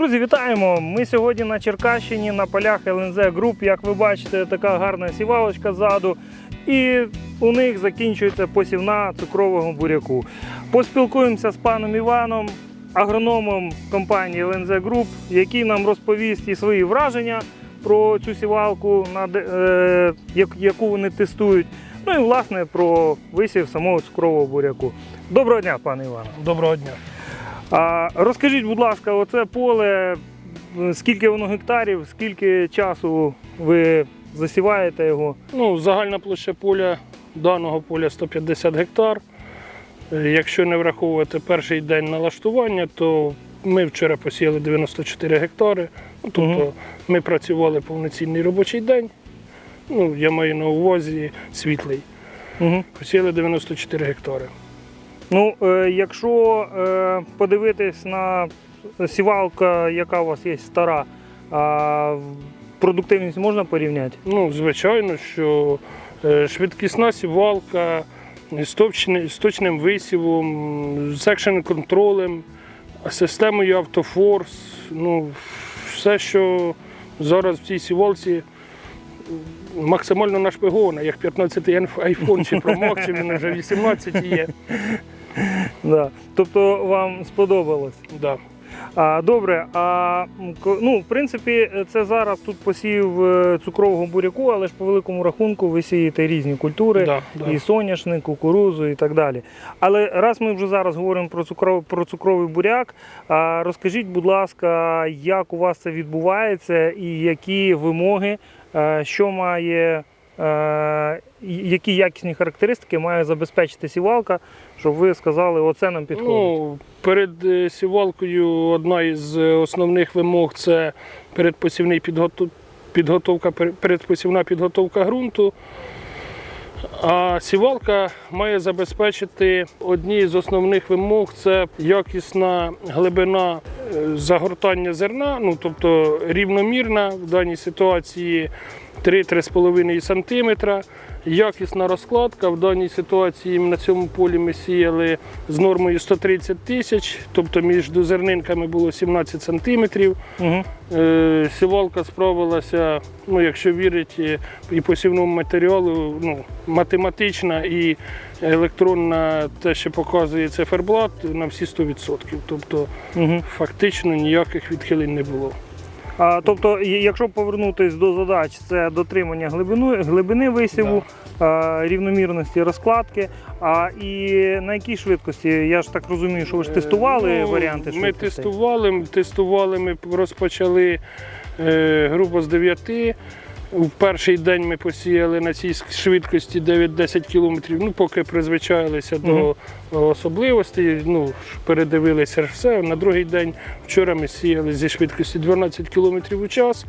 Друзі, вітаємо! Ми сьогодні на Черкащині на полях ЛНЗ Груп. Як ви бачите, така гарна сівалочка ззаду. І у них закінчується посівна цукрового буряку. Поспілкуємося з паном Іваном, агрономом компанії ЛНЗ Груп, який нам розповість і свої враження про цю сівалку, е, як- яку вони тестують. Ну і власне про висів самого цукрового буряку. Доброго дня, пане Іване. Доброго дня. А розкажіть, будь ласка, оце поле, скільки воно гектарів, скільки часу ви засіваєте його? Ну, загальна площа поля даного поля 150 гектар. Якщо не враховувати перший день налаштування, то ми вчора посіяли 94 гектари. Ну, тобто ми працювали повноцінний робочий день. Ну, я маю на увазі світлий. Угу. Посіяли 94 гектари. Ну, е, якщо е, подивитись на сівалка, яка у вас є стара, продуктивність можна порівняти? Ну, звичайно, що е, швидкісна сівалка з точним, висівом, з екшен контролем, системою автофорс. Ну, все, що зараз в цій сівалці максимально нашпиговано, як 15-й айфон чи Max, чи він вже 18 є. Да. Тобто вам сподобалось? Да. А, добре, а ну, в принципі, це зараз тут посів е, цукрового буряку, але ж по великому рахунку ви сієте різні культури. Да, да. і соняшник, кукурузу і так далі. Але раз ми вже зараз говоримо про цукровий, про цукровий буряк, а розкажіть, будь ласка, як у вас це відбувається і які вимоги, е, що має, які якісні характеристики має забезпечити сівалка, щоб ви сказали, оце нам підходить. Ну, перед е, сівалкою одна із е, основних вимог це передпосівний підготов... підготовка, пер- передпосівна підготовка ґрунту. А сівалка має забезпечити одні з основних вимог це якісна глибина е, загортання зерна, ну тобто рівномірна в даній ситуації 3-3,5 см. Якісна розкладка. В даній ситуації на цьому полі ми сіяли з нормою 130 тисяч, тобто між зернинками було 17 сантиметрів. Угу. Сівалка справилася, ну, якщо вірити і посівному матеріалу, ну, математична і електронна, те, що показує циферблат, на всі 100%. Тобто Угу. фактично ніяких відхилень не було. А, тобто, якщо повернутися до задач, це дотримання глибину, глибини висіву, а, рівномірності розкладки. А і на якій швидкості? Я ж так розумію, що ви ж тестували Ну, варіанти Ми тестували, тестували, ми розпочали е, грубо з 9. В перший день ми посіяли на цій швидкості 9-10 кілометрів, ну, поки призвичаїлися Мгм. до особливостей, ну, передивилися ж все. На другий день вчора ми сіяли зі швидкості 12 кілометрів у час.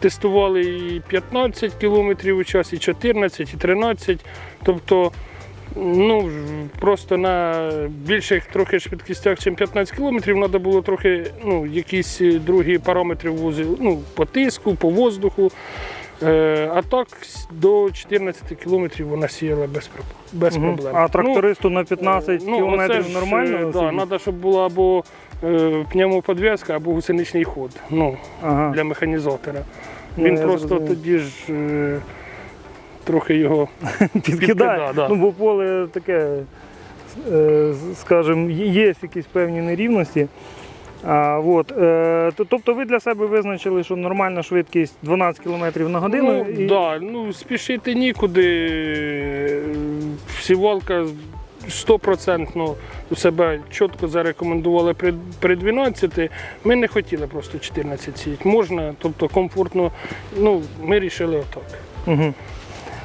Тестували і 15 кілометрів у час, і 14, і 13. Тобто Ну, просто на більших трохи швидкістях, ніж 15 кілометрів, треба було трохи ну, якісь е, другі параметри ввозити, ну, по тиску, по воздуху. Е, а так до 14 кілометрів вона сіяла без, без Мгм. проблем. А трактористу на Ну, 15 ну, кілометрів ж, нормально? е, Да, треба, щоб була або е, пневмоподв'язка, або гусеничний ход ну, ага. для механізатора. Ну, Він я просто зрозумів. тоді ж трохи його підкидає. підкидає, да. Ну, бо поле таке, скажімо, є якісь певні нерівності. А, от, е, тобто ви для себе визначили, що нормальна швидкість 12 км на годину. Ну, і- да, ну, спішити нікуди. Сівалка 100% себе чітко зарекомендували при, при 12. Ми не хотіли просто 14 сіяти. Можна, тобто комфортно. Ну, ми вирішили отак. Угу.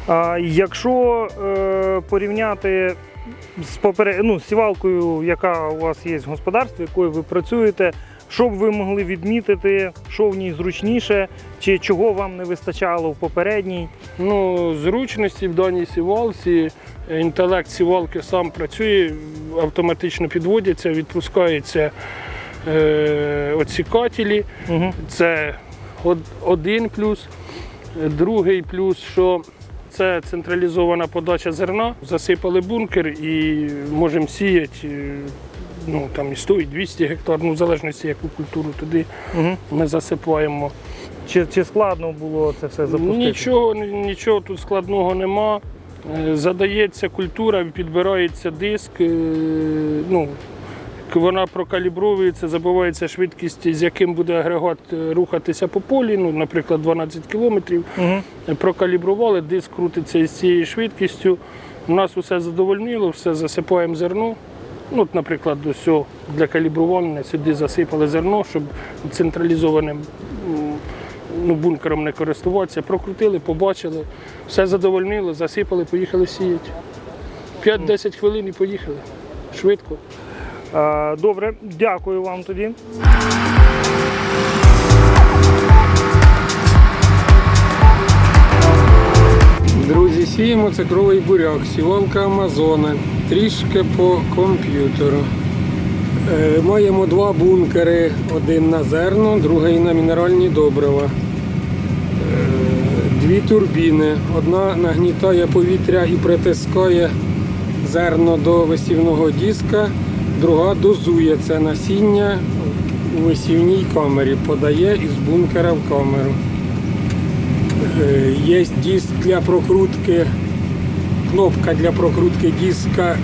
А, якщо е, порівняти з, попере... ну, з сівалкою, яка у вас є в господарстві, якою ви працюєте, що б ви могли відмітити, що в ній зручніше, чи чого вам не вистачало в попередній? Ну, зручності в даній сівалці, інтелект сівалки сам працює, автоматично підводяться, відпускаються е, отсікателі. Угу. Це од- один плюс. Другий плюс, що це централізована подача зерна. Засипали бункер і можемо сіяти е, ну, там і 100, і 200 гектар, ну, в залежності, яку культуру туди Угу. ми засипаємо. Чи, чи складно було це все запустити? Нічого, нічого тут складного нема. Е, Задається культура, підбирається диск, е, ну, вона прокалібровується, забувається швидкість, з яким буде агрегат е, рухатися по полі, ну, наприклад, 12 кілометрів. Угу. Прокалібрували, диск крутиться із цією швидкістю. У нас усе задовольнило, все засипаємо зерно. Ну, от, наприклад, до для калібрування сюди засипали зерно, щоб централізованим ну, бункером не користуватися. Прокрутили, побачили, все задовольнило, засипали, поїхали сіяти. 5-10 хвилин і поїхали. Швидко. А, добре, дякую вам тоді. Друзі, сіємо цукровий буряк, сівалка Амазона, трішки по комп'ютеру. Е, маємо два бункери, один на зерно, другий на мінеральні добрива. Е, дві турбіни. Одна нагнітає повітря і притискає зерно до висівного диска, друга дозує це насіння у висівній камері, подає із бункера в камеру. Е, Є диск для прокрутки, кнопка для прокрутки диска,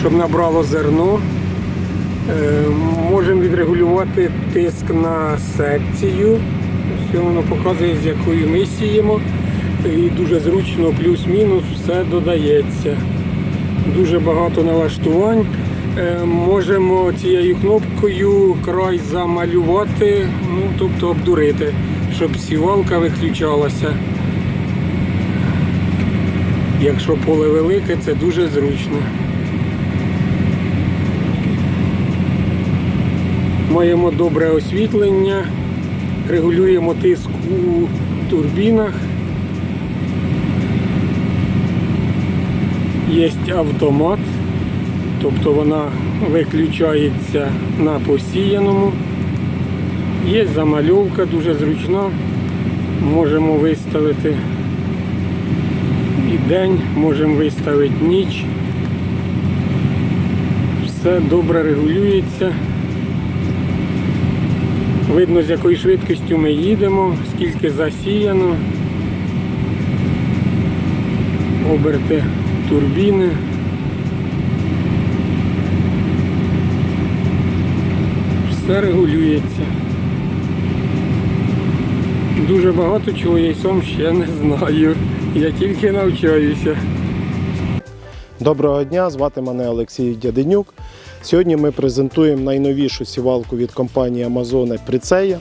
щоб набрало зерно. Е, Можемо відрегулювати тиск на секцію. Все воно показує, з якою ми сіємо. І дуже зручно, плюс-мінус, все додається. Дуже багато налаштувань. Е, Можемо цією кнопкою край замалювати, ну, тобто обдурити, щоб сівалка виключалася. Якщо поле велике, це дуже зручно. Маємо добре освітлення, регулюємо тиск у турбінах. Є автомат, тобто вона виключається на посіяному. Є замальовка дуже зручна. Можемо виставити і день, можемо виставити ніч. Все добре регулюється. Видно, з якою швидкістю ми їдемо, скільки засіяно. Оберти турбіни. Все регулюється. Дуже багато чого я й сам ще не знаю. Я тільки навчаюся. Доброго дня, звати мене Олексій Дяденюк. Сьогодні ми презентуємо найновішу сівалку від компанії Amazon Прицея.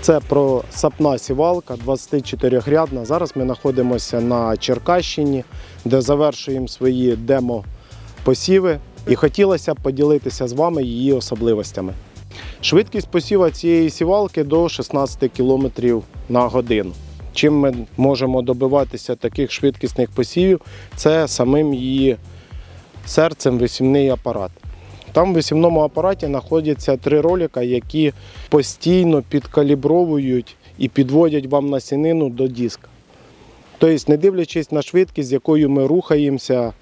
Це про сапна сівалка 24-грядна. Зараз ми знаходимося на Черкащині, де завершуємо свої демо-посіви. І хотілося б поділитися з вами її особливостями. Швидкість посіва цієї сівалки до 16 км на годину. Чим ми можемо добиватися таких швидкісних посівів, це самим її серцем висівний апарат. Там в висівному апараті знаходяться три ролика, які постійно підкалібровують і підводять вам насінину до диска. Тобто, не дивлячись на швидкість, з якою ми рухаємося,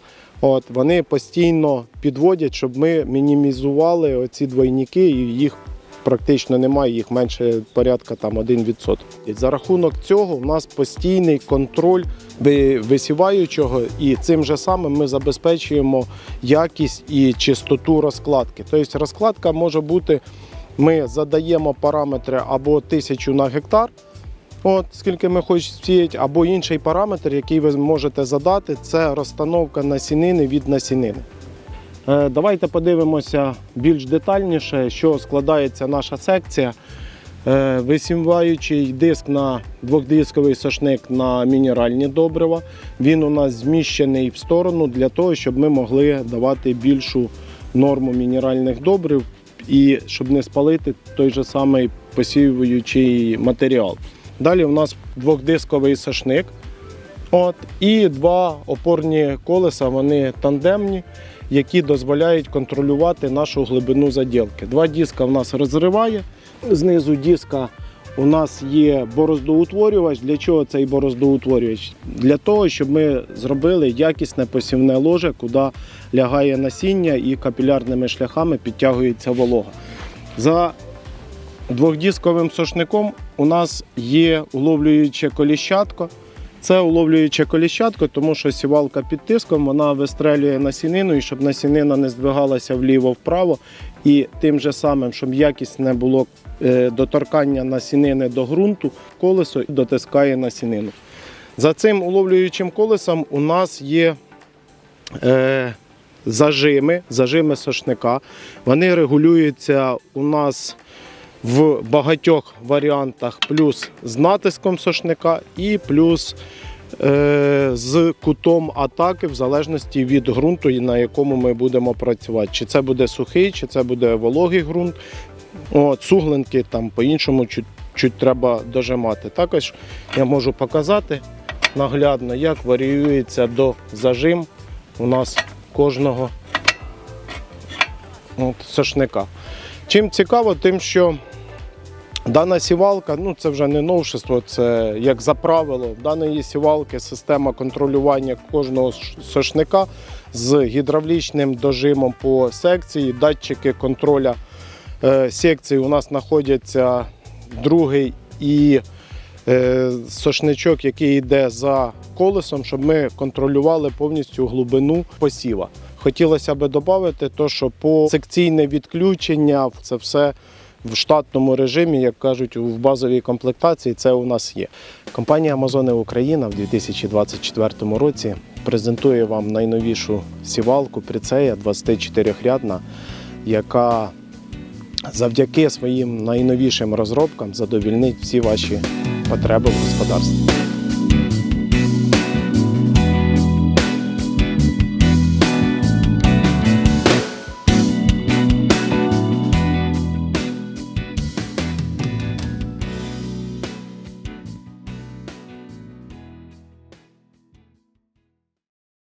от, вони постійно підводять, щоб ми мінімізували оці двойники і їх практично немає, їх менше порядка там 1%. І за рахунок цього у нас постійний контроль висіваючого, і цим же самим ми забезпечуємо якість і чистоту розкладки. Тобто розкладка може бути, ми задаємо параметри або 1000 на гектар, от скільки ми хочемо сіяти, або інший параметр, який ви можете задати, це розстановка насінини від насінини. Е, Давайте подивимося більш детальніше, що складається наша секція. Е, Висіваючий диск на двохдисковий сошник на мінеральні добрива. Він у нас зміщений в сторону для того, щоб ми могли давати більшу норму мінеральних добрив і щоб не спалити той же самий посівуючий матеріал. Далі у нас двохдисковий сошник. От, і два опорні колеса, вони тандемні, які дозволяють контролювати нашу глибину заділки. Два диска в нас розриває, знизу диска у нас є бороздоутворювач. Для чого цей бороздоутворювач? Для того, щоб ми зробили якісне посівне ложе, куди лягає насіння і капілярними шляхами підтягується волога. За двохдісковим сошником у нас є уловлююче коліщатко. Це уловлююче коліщатко, тому що сівалка під тиском вона вистрелює насінину, і щоб насінина не здвигалася вліво-вправо. І тим же самим, щоб якісне було е, доторкання насінини до ґрунту, колесо дотискає насінину. За цим уловлюючим колесом у нас є е, зажими, зажими сошника. Вони регулюються у нас в багатьох варіантах, плюс з натиском сошника і плюс е, з кутом атаки, в залежності від ґрунту, на якому ми будемо працювати. Чи це буде сухий, чи це буде вологий ґрунт. От, суглинки там по-іншому чуть, чуть треба дожимати. Також я можу показати наглядно, як варіюється до зажим у нас кожного от, сошника. Чим цікаво, тим, що дана сівалка, ну це вже не новшество, це як за правило, в даної сівалки система контролювання кожного сошника з гідравлічним дожимом по секції, датчики контроля е, секції у нас знаходяться другий і е, сошничок, який йде за колесом, щоб ми контролювали повністю глибину посіва. Хотілося б додати, що по секційне відключення це все в штатному режимі, як кажуть, в базовій комплектації це у нас є. Компанія Амазони Україна в 2024 році презентує вам найновішу сівалку Прицея 24-рядна, яка завдяки своїм найновішим розробкам задовільнить всі ваші потреби в господарстві.